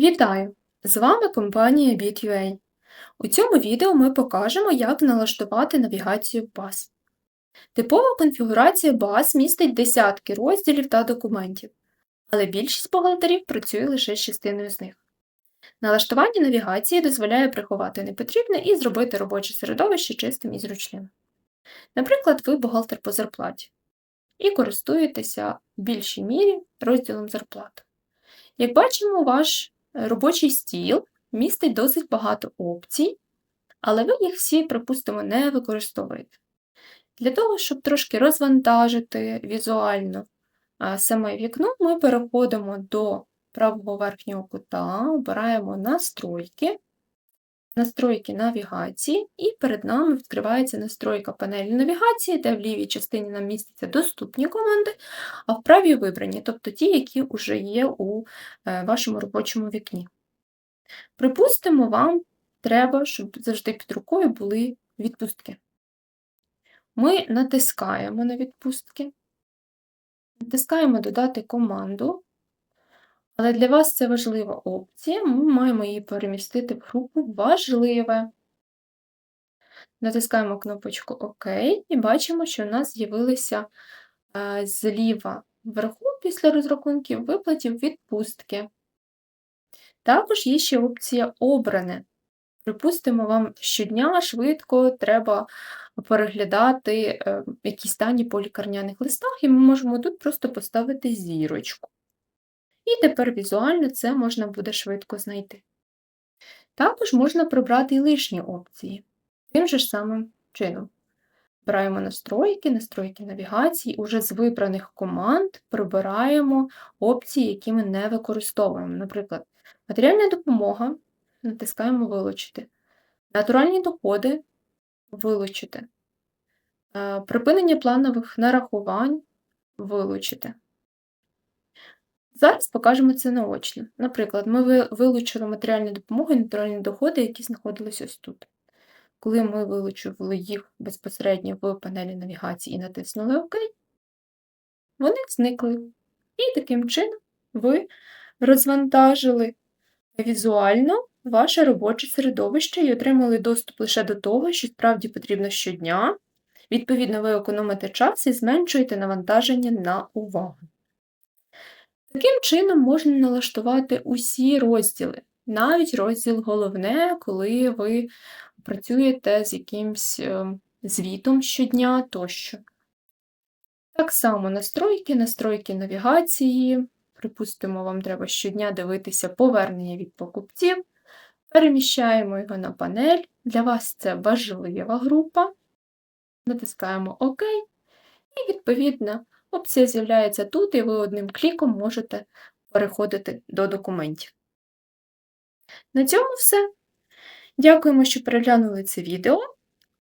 Вітаю! З вами компанія Bit.ua. У цьому відео ми покажемо, як налаштувати навігацію BAS. Типова конфігурація BAS містить десятки розділів та документів, але більшість бухгалтерів працює лише з частиною з них. Налаштування навігації дозволяє приховати непотрібне і зробити робоче середовище чистим і зручним. Наприклад, ви бухгалтер по зарплаті і користуєтеся в більшій мірі розділом зарплат. Як бачимо, ваш робочий стіл містить досить багато опцій, але ви їх всі, припустимо, не використовуєте. Для того, щоб трошки розвантажити візуально саме вікно, ми переходимо до правого верхнього кута, обираємо настройки, настройки навігації, і перед нами відкривається настройка панелі навігації, де в лівій частині нам містяться доступні команди, а в правій вибрані, тобто ті, які вже є у е, вашому робочому вікні. Припустимо, вам треба, щоб завжди під рукою були відпустки. Ми натискаємо на відпустки, натискаємо Додати команду, але для вас це важлива опція, ми маємо її перемістити в групу Важливе. Натискаємо кнопочку ОК і бачимо, що у нас з'явилися е, зліва вверху після розрахунків виплатів відпустки. Також є ще опція Обране. Припустимо, вам щодня швидко треба переглядати е, якісь дані по лікарняних листах, і ми можемо тут просто поставити зірочку. І тепер візуально це можна буде швидко знайти. Також можна прибрати і лишні опції, тим же ж самим чином. Вибираємо настройки, настройки навігації, уже з вибраних команд прибираємо опції, які ми не використовуємо. Наприклад, матеріальна допомога, натискаємо Вилучити, натуральні доходи вилучити, Е, припинення планових нарахувань вилучити. Зараз покажемо це наочно. Наприклад, ми вилучили матеріальну допомогу і натуральні доходи, які знаходились ось тут. Коли ми вилучили їх безпосередньо в панелі навігації і натиснули ОК, вони зникли. І таким чином ви розвантажили візуально ваше робоче середовище і отримали доступ лише до того, що справді потрібно щодня. Відповідно, ви економите час і зменшуєте навантаження на увагу. Таким чином можна налаштувати усі розділи, навіть розділ головне, коли ви працюєте з якимсь е, звітом щодня тощо. Так само настройки, настройки навігації. Припустимо, вам треба щодня дивитися повернення від покупців. Переміщаємо його на панель. Для вас це важлива група. Натискаємо ОК, і, відповідно, опція з'являється тут, і ви одним кліком можете переходити до документів. На цьому все. Дякуємо, що переглянули це відео.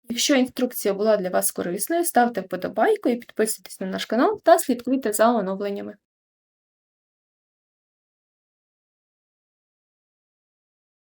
Якщо інструкція була для вас корисною, ставте вподобайку і підписуйтесь на наш канал та слідкуйте за оновленнями.